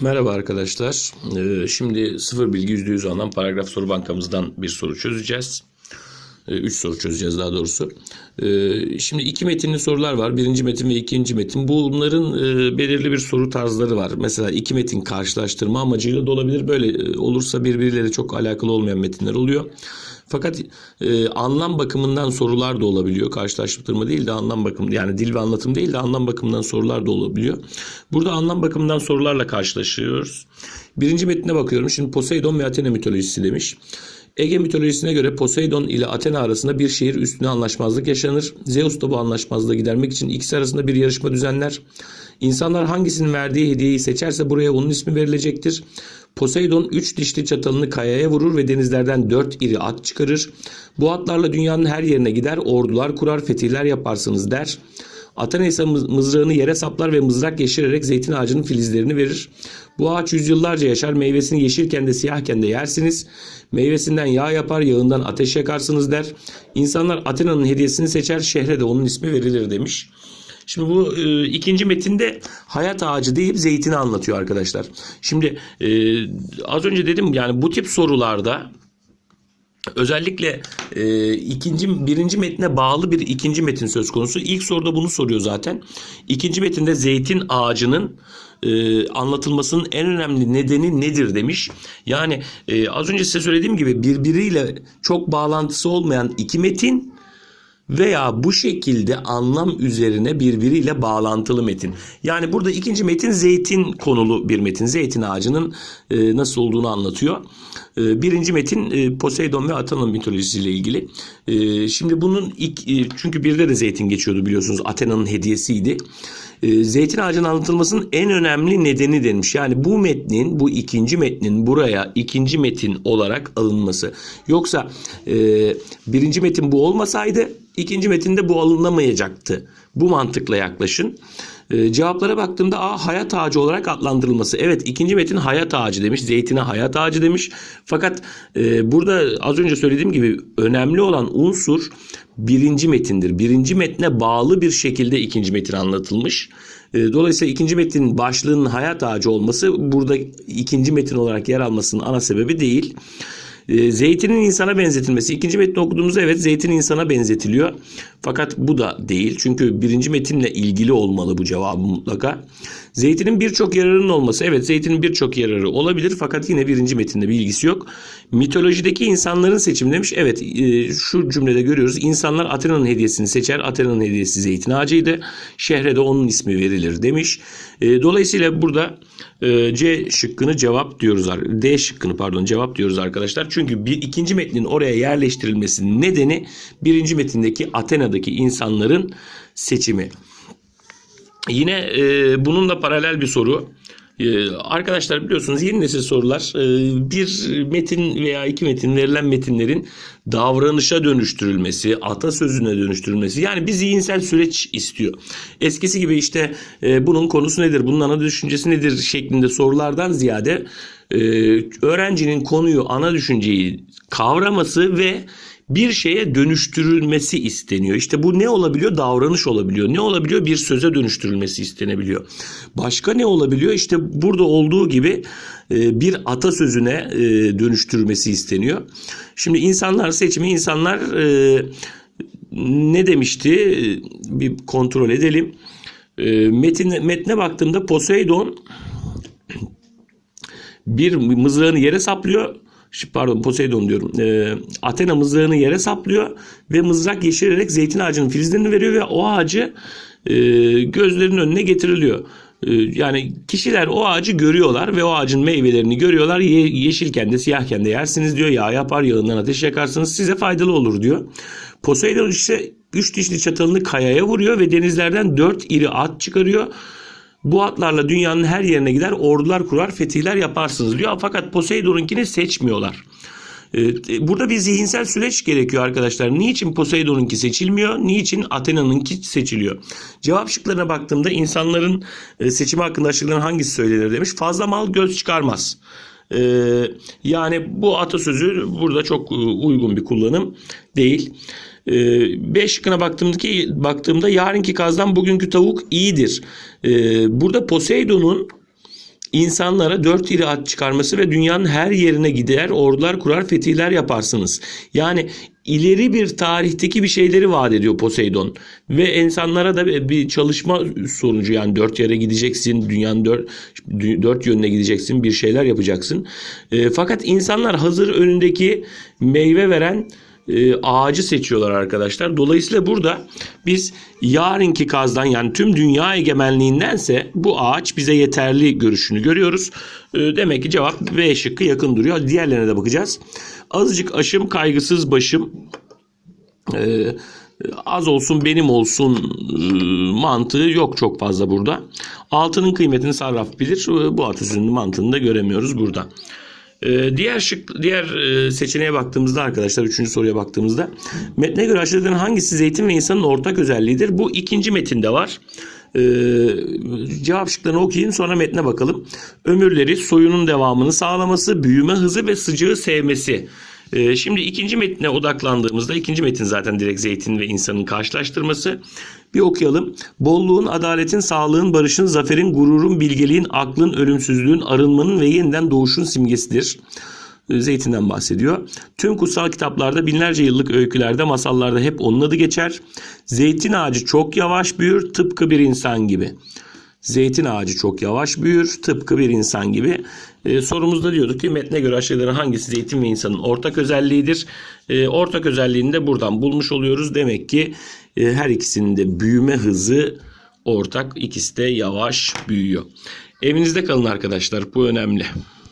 Merhaba arkadaşlar. Ee, Şimdi sıfır bilgi yüzde yüz alan paragraf soru bankamızdan bir soru çözeceğiz. Ee, Üç soru çözeceğiz daha doğrusu. Ee, Şimdi iki metinli sorular var. Birinci metin ve ikinci metin. Bunların e, belirli bir soru tarzları var. Mesela iki metin karşılaştırma amacıyla da olabilir. Böyle e, olursa birbirleriyle çok alakalı olmayan metinler oluyor. Fakat e, anlam bakımından sorular da olabiliyor. Karşılaştırma değil de anlam bakımı yani dil ve anlatım değil de anlam bakımından sorular da olabiliyor. Burada anlam bakımından sorularla karşılaşıyoruz. Birinci metnine bakıyorum. Şimdi Poseidon ve Athena mitolojisi demiş. Ege mitolojisine göre Poseidon ile Athena arasında bir şehir üstüne anlaşmazlık yaşanır. Zeus da bu anlaşmazlığı gidermek için ikisi arasında bir yarışma düzenler. İnsanlar hangisinin verdiği hediyeyi seçerse buraya onun ismi verilecektir. Poseidon üç dişli çatalını kayaya vurur ve denizlerden dört iri at çıkarır. Bu atlarla dünyanın her yerine gider, ordular kurar, fetihler yaparsınız der. Athena ise mız- mızrağını yere saplar ve mızrak yeşererek zeytin ağacının filizlerini verir. Bu ağaç yüzyıllarca yaşar, meyvesini yeşilken de siyahken de yersiniz. Meyvesinden yağ yapar, yağından ateş yakarsınız der. İnsanlar Athena'nın hediyesini seçer, şehre de onun ismi verilir demiş. Şimdi bu e, ikinci metinde hayat ağacı deyip zeytini anlatıyor arkadaşlar. Şimdi e, az önce dedim yani bu tip sorularda özellikle e, ikinci birinci metne bağlı bir ikinci metin söz konusu. İlk soruda bunu soruyor zaten. İkinci metinde zeytin ağacının e, anlatılmasının en önemli nedeni nedir demiş. Yani e, az önce size söylediğim gibi birbiriyle çok bağlantısı olmayan iki metin veya bu şekilde anlam üzerine birbiriyle bağlantılı metin. Yani burada ikinci metin zeytin konulu bir metin. Zeytin ağacının e, nasıl olduğunu anlatıyor. E, birinci metin e, Poseidon ve Athena mitolojisiyle ilgili. E, şimdi bunun ilk e, çünkü birde de zeytin geçiyordu biliyorsunuz. Athena'nın hediyesiydi. E, zeytin ağacının anlatılmasının en önemli nedeni denmiş. Yani bu metnin, bu ikinci metnin buraya ikinci metin olarak alınması. Yoksa e, birinci metin bu olmasaydı ikinci metinde bu alınamayacaktı. Bu mantıkla yaklaşın. E, cevaplara baktığımda A hayat ağacı olarak adlandırılması. Evet ikinci metin hayat ağacı demiş. Zeytine hayat ağacı demiş. Fakat e, burada az önce söylediğim gibi önemli olan unsur birinci metindir. Birinci metne bağlı bir şekilde ikinci metin anlatılmış. E, Dolayısıyla ikinci metin başlığının hayat ağacı olması burada ikinci metin olarak yer almasının ana sebebi değil. E, Zeytinin insana benzetilmesi. İkinci metni okuduğumuzda evet zeytin insana benzetiliyor. Fakat bu da değil. Çünkü birinci metinle ilgili olmalı bu cevabı mutlaka. Zeytinin birçok yararının olması. Evet zeytinin birçok yararı olabilir. Fakat yine birinci metinde bir ilgisi yok. Mitolojideki insanların seçimi demiş. Evet e, şu cümlede görüyoruz. İnsanlar Athena'nın hediyesini seçer. Athena'nın hediyesi zeytin ağacıydı. Şehre de onun ismi verilir demiş. E, Dolayısıyla burada e, C şıkkını cevap diyoruz. D şıkkını pardon cevap diyoruz arkadaşlar. Çünkü bir ikinci metnin oraya yerleştirilmesinin nedeni birinci metindeki Athena'daki insanların seçimi. Yine e, bununla paralel bir soru. E, arkadaşlar biliyorsunuz yeni nesil sorular e, bir metin veya iki metin verilen metinlerin davranışa dönüştürülmesi, atasözüne dönüştürülmesi yani bir zihinsel süreç istiyor. Eskisi gibi işte e, bunun konusu nedir, bunun ana düşüncesi nedir şeklinde sorulardan ziyade e, öğrencinin konuyu, ana düşünceyi kavraması ve bir şeye dönüştürülmesi isteniyor. İşte bu ne olabiliyor? Davranış olabiliyor. Ne olabiliyor? Bir söze dönüştürülmesi istenebiliyor. Başka ne olabiliyor? İşte burada olduğu gibi e, bir atasözüne e, dönüştürmesi isteniyor. Şimdi insanlar seçimi insanlar ne demişti? Bir kontrol edelim. Metine, metne baktığımda Poseidon bir mızrağını yere saplıyor. Pardon Poseidon diyorum. Ee, Athena mızrağını yere saplıyor ve mızrak yeşererek zeytin ağacının filizlerini veriyor ve o ağacı e, gözlerinin önüne getiriliyor. E, yani kişiler o ağacı görüyorlar ve o ağacın meyvelerini görüyorlar. Ye- yeşilken de siyahken de yersiniz diyor. Yağ yapar yağından ateş yakarsınız size faydalı olur diyor. Poseidon işte üç dişli çatalını kayaya vuruyor ve denizlerden dört iri at çıkarıyor. Bu atlarla dünyanın her yerine gider, ordular kurar, fetihler yaparsınız diyor. Fakat Poseidon'unkini seçmiyorlar. Ee, Burada bir zihinsel süreç gerekiyor arkadaşlar. Niçin Poseidon'unki seçilmiyor? Niçin Athena'nınki seçiliyor? Cevap şıklarına baktığımda insanların e, seçimi hakkında aşırıların hangisi söylenir demiş. Fazla mal göz çıkarmaz. Ee, yani bu atasözü burada çok e, uygun bir kullanım değil. Ee, B şıkkına baktığımdaki baktığımda yarınki kazdan bugünkü tavuk iyidir. Ee, burada Poseidon'un insanlara dört iri at çıkarması ve dünyanın her yerine gider, ordular kurar, fetihler yaparsınız. Yani ileri bir tarihteki bir şeyleri vaat ediyor Poseidon. Ve insanlara da bir çalışma sonucu yani dört yere gideceksin, dünyanın dört, dört yönüne gideceksin, bir şeyler yapacaksın. E, fakat insanlar hazır önündeki meyve veren e, ağacı seçiyorlar arkadaşlar. Dolayısıyla burada biz yarınki kazdan yani tüm dünya egemenliğindense bu ağaç bize yeterli görüşünü görüyoruz. E, demek ki cevap B şıkkı yakın duruyor. Diğerlerine de bakacağız. Azıcık aşım kaygısız başım. E, az olsun benim olsun e, mantığı yok çok fazla burada. Altının kıymetini sarraf bilir. E, bu atasözünün mantığını da göremiyoruz burada. Ee, diğer şık diğer e, seçeneğe baktığımızda arkadaşlar üçüncü soruya baktığımızda metne göre aşağıdakilerin hangisi zeytin ve insanın ortak özelliğidir? Bu ikinci metinde var. Ee, cevap şıklarını okuyayım sonra metne bakalım. Ömürleri soyunun devamını sağlaması, büyüme hızı ve sıcağı sevmesi. Ee, şimdi ikinci metne odaklandığımızda ikinci metin zaten direkt zeytin ve insanın karşılaştırması. Bir okuyalım. Bolluğun, adaletin, sağlığın, barışın, zaferin, gururun, bilgeliğin, aklın, ölümsüzlüğün, arınmanın ve yeniden doğuşun simgesidir. Ee, Zeytinden bahsediyor. Tüm kutsal kitaplarda binlerce yıllık öykülerde, masallarda hep onun adı geçer. Zeytin ağacı çok yavaş büyür, tıpkı bir insan gibi. Zeytin ağacı çok yavaş büyür, tıpkı bir insan gibi. Ee, sorumuzda diyorduk ki metne göre aşağıdakilerin hangisi zeytin ve insanın ortak özelliğidir? Ee, ortak özelliğini de buradan bulmuş oluyoruz. Demek ki e, her ikisinin de büyüme hızı ortak. İkisi de yavaş büyüyor. Evinizde kalın arkadaşlar. Bu önemli.